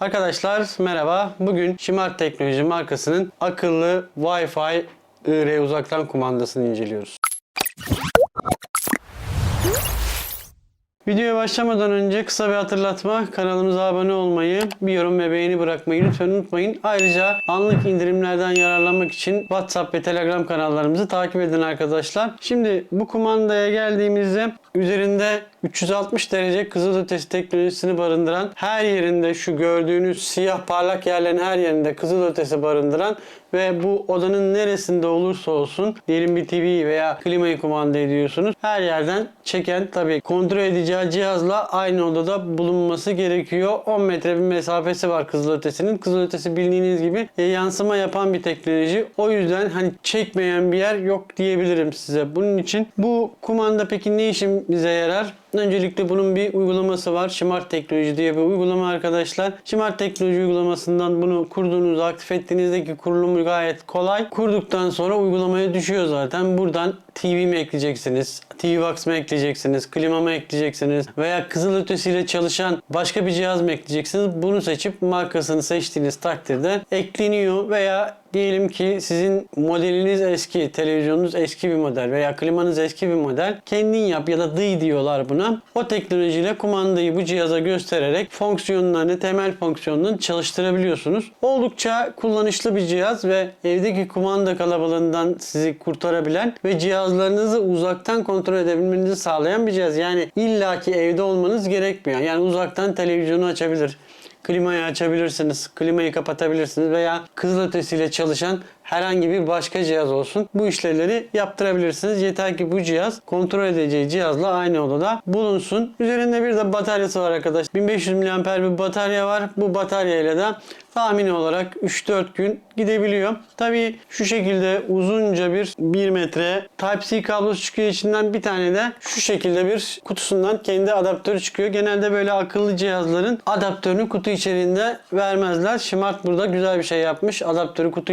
Arkadaşlar merhaba. Bugün Smart Teknoloji markasının akıllı Wi-Fi IR uzaktan kumandasını inceliyoruz. Videoya başlamadan önce kısa bir hatırlatma. Kanalımıza abone olmayı, bir yorum ve beğeni bırakmayı lütfen unutmayın. Ayrıca anlık indirimlerden yararlanmak için WhatsApp ve Telegram kanallarımızı takip edin arkadaşlar. Şimdi bu kumandaya geldiğimizde üzerinde 360 derece kızılötesi teknolojisini barındıran her yerinde şu gördüğünüz siyah parlak yerlerin her yerinde kızılötesi barındıran ve bu odanın neresinde olursa olsun diyelim bir TV veya klimayı kumanda ediyorsunuz. Her yerden çeken tabii kontrol edeceği cihazla aynı odada bulunması gerekiyor. 10 metre bir mesafesi var kızılötesinin. Kızılötesi bildiğiniz gibi e, yansıma yapan bir teknoloji. O yüzden hani çekmeyen bir yer yok diyebilirim size. Bunun için bu kumanda peki ne işimize yarar? Öncelikle bunun bir uygulaması var. Smart Teknoloji diye bir uygulama arkadaşlar. Smart Teknoloji uygulamasından bunu kurduğunuzda, aktif ettiğinizdeki kurulumu gayet kolay. Kurduktan sonra uygulamaya düşüyor zaten. Buradan TV mi ekleyeceksiniz, TV Box mı ekleyeceksiniz, klima mı ekleyeceksiniz veya kızılötesiyle çalışan başka bir cihaz mı ekleyeceksiniz? Bunu seçip markasını seçtiğiniz takdirde ekleniyor veya Diyelim ki sizin modeliniz eski, televizyonunuz eski bir model veya klimanız eski bir model. Kendin yap ya da dıy diyorlar buna. O teknolojiyle kumandayı bu cihaza göstererek fonksiyonlarını, temel fonksiyonlarını çalıştırabiliyorsunuz. Oldukça kullanışlı bir cihaz ve evdeki kumanda kalabalığından sizi kurtarabilen ve cihazlarınızı uzaktan kontrol edebilmenizi sağlayan bir cihaz. Yani illaki evde olmanız gerekmiyor. Yani uzaktan televizyonu açabilir. Klimayı açabilirsiniz, klimayı kapatabilirsiniz veya kızılötesiyle çalışan herhangi bir başka cihaz olsun. Bu işlemleri yaptırabilirsiniz. Yeter ki bu cihaz kontrol edeceği cihazla aynı odada bulunsun. Üzerinde bir de bataryası var arkadaş. 1500 mAh bir batarya var. Bu bataryayla da tahmini olarak 3-4 gün gidebiliyor. Tabii şu şekilde uzunca bir 1 metre Type-C kablosu çıkıyor içinden bir tane de şu şekilde bir kutusundan kendi adaptörü çıkıyor. Genelde böyle akıllı cihazların adaptörünü kutu içerisinde vermezler. Smart burada güzel bir şey yapmış. Adaptörü kutu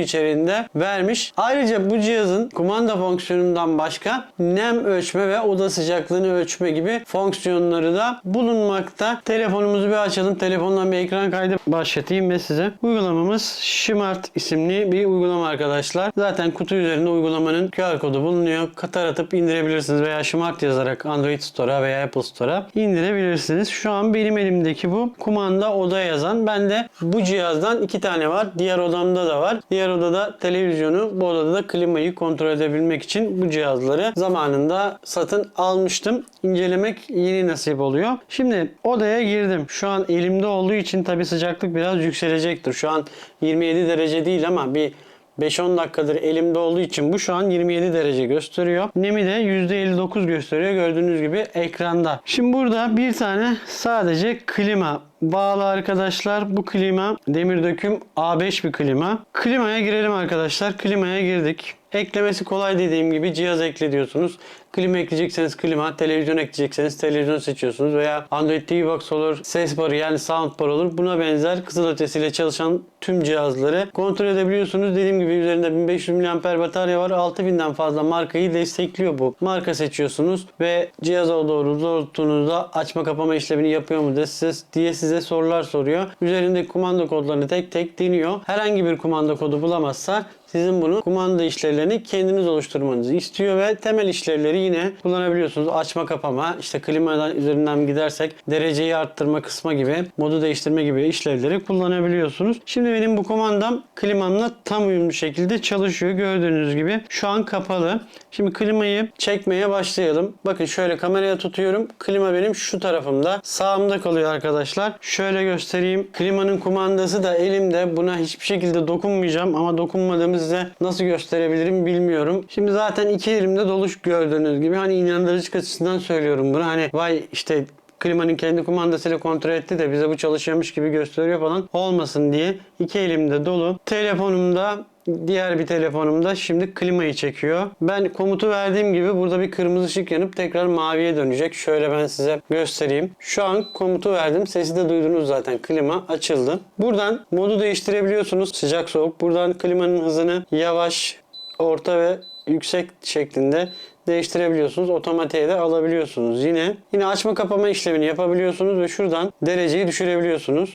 vermiş. Ayrıca bu cihazın kumanda fonksiyonundan başka nem ölçme ve oda sıcaklığını ölçme gibi fonksiyonları da bulunmakta. Telefonumuzu bir açalım. Telefondan bir ekran kaydı başlatayım ve size uygulamamız Smart isimli bir uygulama arkadaşlar. Zaten kutu üzerinde uygulamanın QR kodu bulunuyor. Katar atıp indirebilirsiniz veya Smart yazarak Android Store'a veya Apple Store'a indirebilirsiniz. Şu an benim elimdeki bu kumanda oda yazan. Bende bu cihazdan iki tane var. Diğer odamda da var. Diğer odada televizyonu, bu odada da klimayı kontrol edebilmek için bu cihazları zamanında satın almıştım. İncelemek yeni nasip oluyor. Şimdi odaya girdim. Şu an elimde olduğu için tabi sıcaklık biraz yükselecektir. Şu an 27 derece değil ama bir 5-10 dakikadır elimde olduğu için bu şu an 27 derece gösteriyor. Nemi de %59 gösteriyor gördüğünüz gibi ekranda. Şimdi burada bir tane sadece klima bağlı arkadaşlar. Bu klima demir döküm A5 bir klima. Klimaya girelim arkadaşlar. Klimaya girdik. Eklemesi kolay dediğim gibi cihaz ekle diyorsunuz. Klima ekleyecekseniz klima, televizyon ekleyecekseniz televizyon seçiyorsunuz veya Android TV Box olur, ses barı yani sound bar olur. Buna benzer kızılötesiyle çalışan tüm cihazları kontrol edebiliyorsunuz. Dediğim gibi üzerinde 1500 mAh batarya var. 6000'den fazla markayı destekliyor bu. Marka seçiyorsunuz ve cihaza doğru doğrulttuğunuzda açma kapama işlemini yapıyor mu diye size, diye size sorular soruyor. Üzerindeki kumanda kodlarını tek tek deniyor. Herhangi bir kumanda kodu bulamazsa sizin bunu kumanda işlevlerini kendiniz oluşturmanızı istiyor ve temel işlevleri yine kullanabiliyorsunuz. Açma kapama, işte klimadan üzerinden gidersek dereceyi arttırma kısma gibi, modu değiştirme gibi işlevleri kullanabiliyorsunuz. Şimdi benim bu kumandam klimamla tam uyumlu şekilde çalışıyor. Gördüğünüz gibi şu an kapalı. Şimdi klimayı çekmeye başlayalım. Bakın şöyle kameraya tutuyorum. Klima benim şu tarafımda. Sağımda kalıyor arkadaşlar. Şöyle göstereyim. Klimanın kumandası da elimde. Buna hiçbir şekilde dokunmayacağım ama dokunmadığımı size nasıl gösterebilirim bilmiyorum. Şimdi zaten iki elimde doluş gördüğünüz gibi. Hani inandırıcı açısından söylüyorum bunu. Hani vay işte klimanın kendi kumandasıyla kontrol etti de bize bu çalışıyormuş gibi gösteriyor falan olmasın diye iki elimde dolu. Telefonumda Diğer bir telefonumda şimdi klimayı çekiyor. Ben komutu verdiğim gibi burada bir kırmızı ışık yanıp tekrar maviye dönecek. Şöyle ben size göstereyim. Şu an komutu verdim. Sesi de duydunuz zaten. Klima açıldı. Buradan modu değiştirebiliyorsunuz. Sıcak soğuk. Buradan klimanın hızını yavaş, orta ve yüksek şeklinde değiştirebiliyorsunuz. Otomatiğe de alabiliyorsunuz. Yine yine açma kapama işlemini yapabiliyorsunuz ve şuradan dereceyi düşürebiliyorsunuz.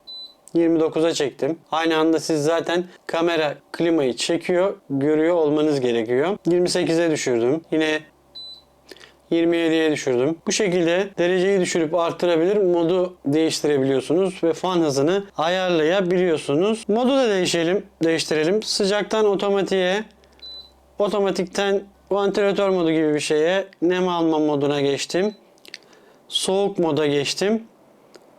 29'a çektim. Aynı anda siz zaten kamera klimayı çekiyor, görüyor olmanız gerekiyor. 28'e düşürdüm. Yine 27'ye düşürdüm. Bu şekilde dereceyi düşürüp arttırabilir, modu değiştirebiliyorsunuz ve fan hızını ayarlayabiliyorsunuz. Modu da değişelim, değiştirelim. Sıcaktan otomatiğe, otomatikten vantilatör modu gibi bir şeye nem alma moduna geçtim. Soğuk moda geçtim.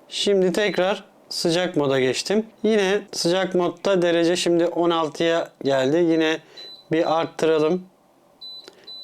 Şimdi tekrar sıcak moda geçtim. Yine sıcak modda derece şimdi 16'ya geldi. Yine bir arttıralım.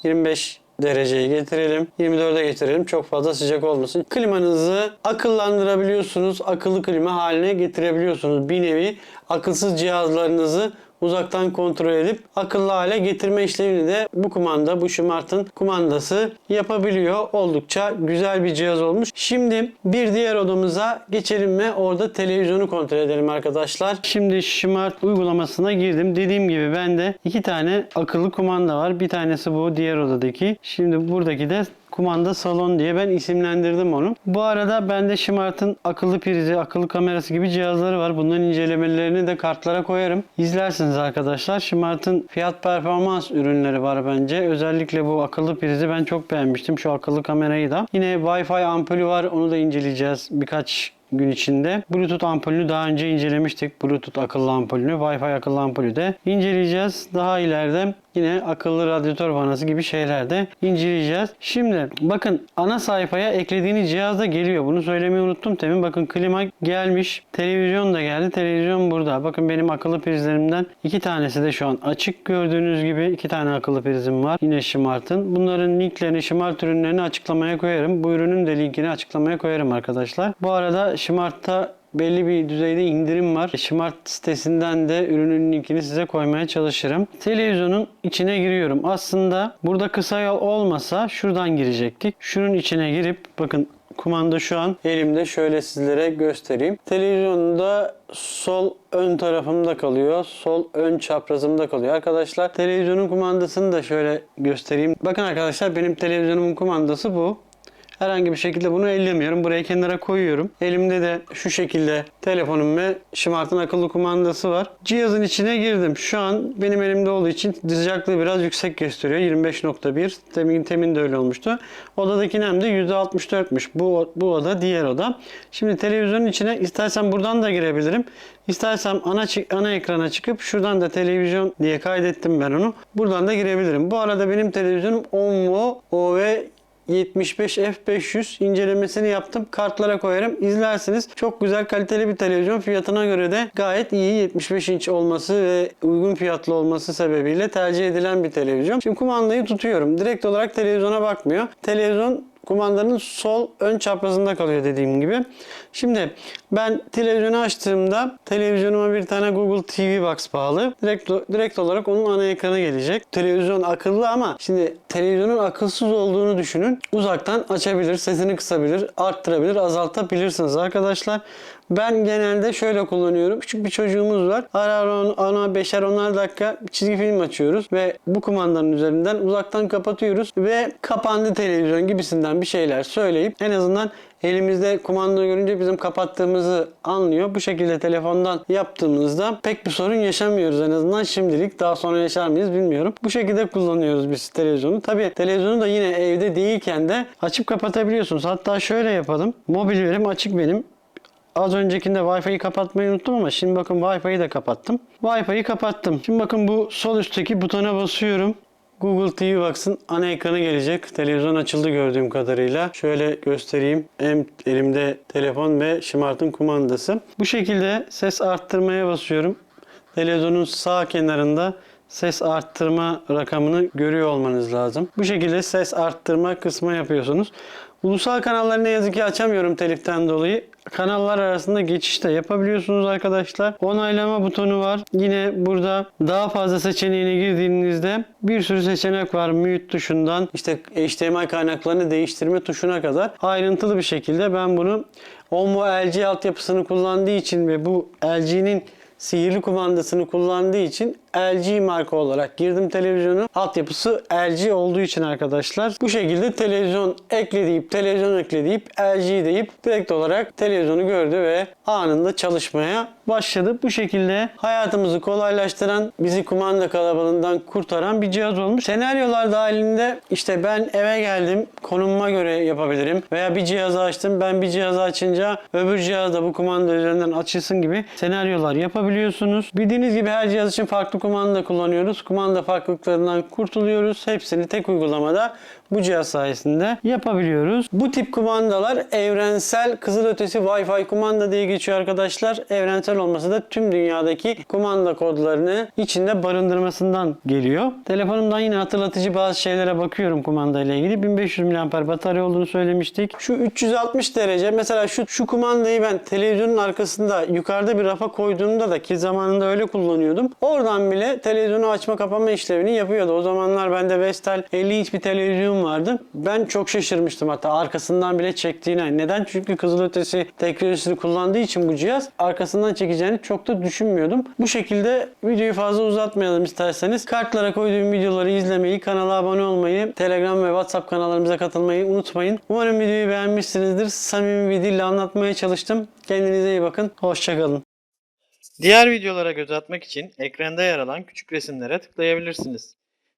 25 dereceyi getirelim. 24'e getirelim. Çok fazla sıcak olmasın. Klimanızı akıllandırabiliyorsunuz. Akıllı klima haline getirebiliyorsunuz. Bir nevi akılsız cihazlarınızı uzaktan kontrol edip akıllı hale getirme işlemini de bu kumanda, bu Smart'ın kumandası yapabiliyor. Oldukça güzel bir cihaz olmuş. Şimdi bir diğer odamıza geçelim ve orada televizyonu kontrol edelim arkadaşlar. Şimdi Smart uygulamasına girdim. Dediğim gibi bende iki tane akıllı kumanda var. Bir tanesi bu diğer odadaki. Şimdi buradaki de kumanda salon diye ben isimlendirdim onu. Bu arada bende Smart'ın akıllı prizi, akıllı kamerası gibi cihazları var. Bunların incelemelerini de kartlara koyarım. İzlersiniz arkadaşlar. Smart'ın fiyat performans ürünleri var bence. Özellikle bu akıllı prizi ben çok beğenmiştim. Şu akıllı kamerayı da. Yine Wi-Fi ampulü var. Onu da inceleyeceğiz birkaç gün içinde. Bluetooth ampulünü daha önce incelemiştik. Bluetooth akıllı ampulünü, Wi-Fi akıllı ampulü de inceleyeceğiz. Daha ileride yine akıllı radyatör vanası gibi şeyler de inceleyeceğiz. Şimdi bakın ana sayfaya eklediğiniz cihaz da geliyor. Bunu söylemeyi unuttum temin. Bakın klima gelmiş. Televizyon da geldi. Televizyon burada. Bakın benim akıllı prizlerimden iki tanesi de şu an açık gördüğünüz gibi iki tane akıllı prizim var. Yine Smart'ın. Bunların linklerini, Smart ürünlerini açıklamaya koyarım. Bu ürünün de linkini açıklamaya koyarım arkadaşlar. Bu arada Smart'ta belli bir düzeyde indirim var. Smart sitesinden de ürünün linkini size koymaya çalışırım. Televizyonun içine giriyorum. Aslında burada kısa yol olmasa şuradan girecektik. Şunun içine girip bakın kumanda şu an elimde şöyle sizlere göstereyim. Televizyonda sol ön tarafımda kalıyor. Sol ön çaprazımda kalıyor. Arkadaşlar televizyonun kumandasını da şöyle göstereyim. Bakın arkadaşlar benim televizyonumun kumandası bu. Herhangi bir şekilde bunu ellemiyorum. Buraya kenara koyuyorum. Elimde de şu şekilde telefonum ve Smart'ın akıllı kumandası var. Cihazın içine girdim. Şu an benim elimde olduğu için sıcaklığı biraz yüksek gösteriyor. 25.1. Temin, temin de öyle olmuştu. Odadaki nem de %64'müş. Bu, bu oda diğer oda. Şimdi televizyonun içine istersen buradan da girebilirim. İstersem ana, ana ekrana çıkıp şuradan da televizyon diye kaydettim ben onu. Buradan da girebilirim. Bu arada benim televizyonum Onvo OV 75 F500 incelemesini yaptım. Kartlara koyarım. İzlersiniz. Çok güzel kaliteli bir televizyon. Fiyatına göre de gayet iyi 75 inç olması ve uygun fiyatlı olması sebebiyle tercih edilen bir televizyon. Şimdi kumandayı tutuyorum. Direkt olarak televizyona bakmıyor. Televizyon kumandanın sol ön çaprazında kalıyor dediğim gibi. Şimdi ben televizyonu açtığımda televizyonuma bir tane Google TV Box bağlı. Direkt, direkt olarak onun ana ekranı gelecek. Televizyon akıllı ama şimdi televizyonun akılsız olduğunu düşünün. Uzaktan açabilir, sesini kısabilir, arttırabilir, azaltabilirsiniz arkadaşlar. Ben genelde şöyle kullanıyorum. Küçük bir çocuğumuz var. Ara ara on- ona beşer onar dakika çizgi film açıyoruz ve bu kumandanın üzerinden uzaktan kapatıyoruz ve kapandı televizyon gibisinden bir şeyler söyleyip en azından elimizde kumanda görünce bizim kapattığımızı anlıyor. Bu şekilde telefondan yaptığımızda pek bir sorun yaşamıyoruz en azından şimdilik. Daha sonra yaşar mıyız bilmiyorum. Bu şekilde kullanıyoruz biz televizyonu. Tabi televizyonu da yine evde değilken de açıp kapatabiliyorsunuz. Hatta şöyle yapalım. Mobil verim açık benim. Az öncekinde Wi-Fi'yi kapatmayı unuttum ama şimdi bakın Wi-Fi'yi de kapattım. Wi-Fi'yi kapattım. Şimdi bakın bu sol üstteki butona basıyorum. Google TV Box'ın ana ekranı gelecek. Televizyon açıldı gördüğüm kadarıyla. Şöyle göstereyim. Hem elimde telefon ve Smart'ın kumandası. Bu şekilde ses arttırmaya basıyorum. Televizyonun sağ kenarında ses arttırma rakamını görüyor olmanız lazım. Bu şekilde ses arttırma kısmı yapıyorsunuz. Ulusal kanalları ne yazık ki açamıyorum teliften dolayı. Kanallar arasında geçiş de yapabiliyorsunuz arkadaşlar. Onaylama butonu var. Yine burada daha fazla seçeneğine girdiğinizde bir sürü seçenek var. Mute tuşundan işte HDMI kaynaklarını değiştirme tuşuna kadar ayrıntılı bir şekilde ben bunu Onvo LG altyapısını kullandığı için ve bu LG'nin sihirli kumandasını kullandığı için LG marka olarak girdim televizyonu. Altyapısı LG olduğu için arkadaşlar. Bu şekilde televizyon ekle deyip televizyon ekle deyip LG deyip direkt olarak televizyonu gördü ve anında çalışmaya başladı. Bu şekilde hayatımızı kolaylaştıran, bizi kumanda kalabalığından kurtaran bir cihaz olmuş. Senaryolar dahilinde işte ben eve geldim, konumuma göre yapabilirim. Veya bir cihazı açtım, ben bir cihazı açınca öbür cihaz da bu kumanda üzerinden açılsın gibi senaryolar yapabiliyorsunuz. Bildiğiniz gibi her cihaz için farklı kumanda kullanıyoruz. Kumanda farklılıklarından kurtuluyoruz. Hepsini tek uygulamada bu cihaz sayesinde yapabiliyoruz. Bu tip kumandalar evrensel kızılötesi Wi-Fi kumanda diye geçiyor arkadaşlar. Evrensel olması da tüm dünyadaki kumanda kodlarını içinde barındırmasından geliyor. Telefonumdan yine hatırlatıcı bazı şeylere bakıyorum kumanda ile ilgili. 1500 mAh batarya olduğunu söylemiştik. Şu 360 derece mesela şu şu kumandayı ben televizyonun arkasında yukarıda bir rafa koyduğumda da ki zamanında öyle kullanıyordum. Oradan bile televizyonu açma kapama işlevini yapıyordu. O zamanlar bende Vestel 50 inç bir televizyon vardı. Ben çok şaşırmıştım hatta arkasından bile çektiğine. Neden? Çünkü kızılötesi teknolojisini kullandığı için bu cihaz arkasından çekeceğini çok da düşünmüyordum. Bu şekilde videoyu fazla uzatmayalım isterseniz. Kartlara koyduğum videoları izlemeyi, kanala abone olmayı, Telegram ve WhatsApp kanallarımıza katılmayı unutmayın. Umarım videoyu beğenmişsinizdir. Samimi bir dille anlatmaya çalıştım. Kendinize iyi bakın. Hoşçakalın. Diğer videolara göz atmak için ekranda yer alan küçük resimlere tıklayabilirsiniz.